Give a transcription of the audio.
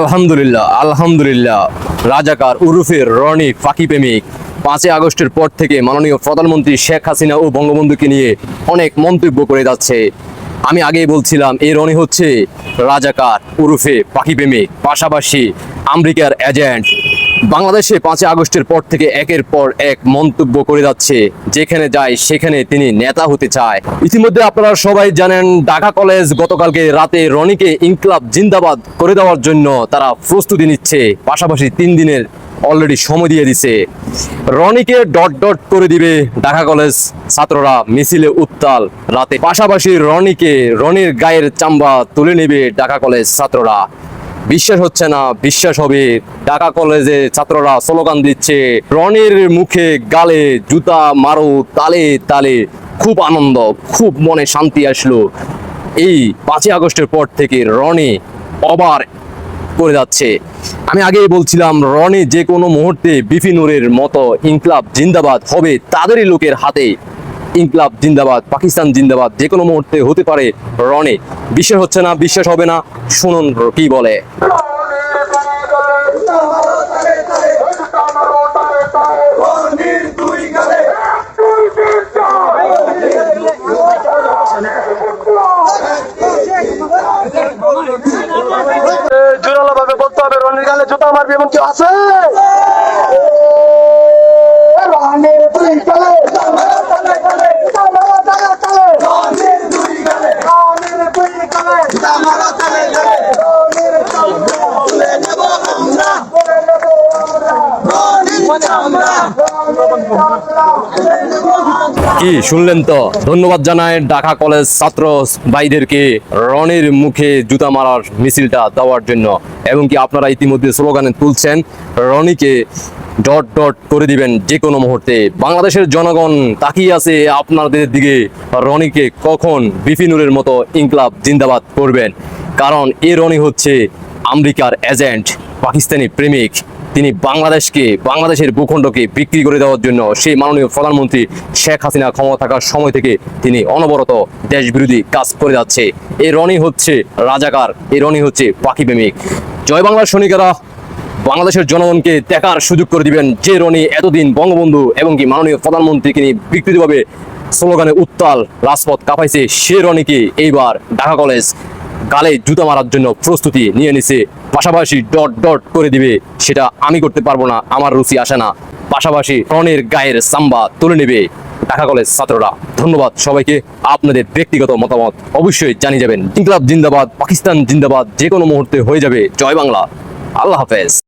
আলহামদুলিল্লাহ আলহামদুলিল্লাহ। রাজাকার, উরুফের রনি ফাঁকি প্রেমিক। পাঁচই আগস্টের পর থেকে মাননীয় প্রধানমন্ত্রী শেখ হাসিনা ও বঙ্গবন্ধুকে নিয়ে অনেক মন্তব্য করে যাচ্ছে। আমি আগেই বলছিলাম, এই রনি হচ্ছে রাজাকার, উরুফে পাখি প্রেমিক। পাশাপাশি আমেরিকার এজেন্ট বাংলাদেশে পাঁচই আগস্টের পর থেকে একের পর এক মন্তব্য করে যাচ্ছে। যেখানে যায়, সেখানে তিনি নেতা হতে চায়। ইতিমধ্যে আপনারা সবাই জানেন, ঢাকা কলেজ গতকালকে রাতে রনিকে ইনকলাব জিন্দাবাদ করে দেওয়ার জন্য তারা প্রস্তুতি নিচ্ছে। পাশাপাশি তিন দিনের অলরেডি সময় দিয়ে দিছে। রনিকে ডট ডট করে দিবে ঢাকা কলেজ ছাত্ররা মিছিলে উত্তাল রাতে। পাশাপাশি রনিকে রনির গায়ের চাম্বা তুলে নেবে ঢাকা কলেজ ছাত্ররা। বিশ্বাস হচ্ছে না, বিশ্বাস হবে। ঢাকা কলেজে ছাত্ররা স্লোগান দিচ্ছে, রনের মুখে গালে জুতা মারো, তালে তালে। খুব আনন্দ, খুব মনে শান্তি আসলো। এই পাঁচই আগস্টের পর থেকে রনে অবার করে যাচ্ছে। আমি আগেই বলছিলাম, রনে যে কোনো মুহূর্তে বিপিনুরের মতো ইনকলাব জিন্দাবাদ হবে তাদেরই লোকের হাতে। ইনকলাব জিন্দাবাদ, পাকিস্তান জিন্দাবাদ যে কোনো মুহূর্তে হতে পারে রনে। বিশ্বাস হচ্ছে না বিশ্বাস হবে না, শুনুন কি বলে। জোরালো ভাবে বলতে হবে, রনির গালে জুতা মারবি, এমন কেউ আছে রনির দুই গালে রনির দুই গালে রনির তুলে নেব আমরা কি শুনলেন তো? ধন্যবাদ জানায় ঢাকা কলেজ ছাত্র ভাইদেরকে রনির মুখে জুতা মারার মিছিলটা দেওয়ার জন্য। এবং কি আপনারা ইতিমধ্যে স্লোগানে তুলছেন, রনিকে ডট ডট করে দিবেন যে কোনো মুহূর্তে। বাংলাদেশের জনগণ তাকিয়ে আছে আপনাদের দিকে, রনিকে কখন বিপিনুরের মতো ইনকলাব জিন্দাবাদ করবেন? কারণ এ রনি হচ্ছে আমেরিকার এজেন্ট, পাকিস্তানি প্রেমিক। তিনি বাংলাদেশকে, বাংলাদেশের ভূখণ্ডকে বিক্রি করে দেওয়ার জন্য সেই মাননীয় প্রধানমন্ত্রী শেখ হাসিনা ক্ষমতা থাকার সময় থেকে তিনি অনবরত দেশ বিরোধী কাজ করে যাচ্ছে। এই রনি হচ্ছে রাজাকার এই রনি হচ্ছে পাখি প্রেমিক। জয় বাংলার সৈনিকেরা, বাংলাদেশের জনগণকে দেখার সুযোগ করে দিবেন যে রনি এতদিন বঙ্গবন্ধু এবং কি মাননীয় প্রধানমন্ত্রীকে নিয়ে বিকৃতভাবে স্লোগানে উত্তাল রাজপথ কাঁপাইছে, সে রনিকে এইবার ঢাকা কলেজ গালে জুতা মারার জন্য প্রস্তুতি নিয়ে নিছে পাশাপাশি ডট ডট করে দিবে, সেটা আমি করতে পারব না, আমার রুচি আসে না। পাশাপাশি রনের গায়ের সাম্বা তুলে নেবে ঢাকা কলেজ ছাত্ররা। ধন্যবাদ সবাইকে, আপনাদের ব্যক্তিগত মতামত অবশ্যই জানিয়ে যাবেন। ইনকলাব জিন্দাবাদ, পাকিস্তান জিন্দাবাদ যে কোনো মুহূর্তে হয়ে যাবে। জয় বাংলা। আল্লাহ হাফেজ।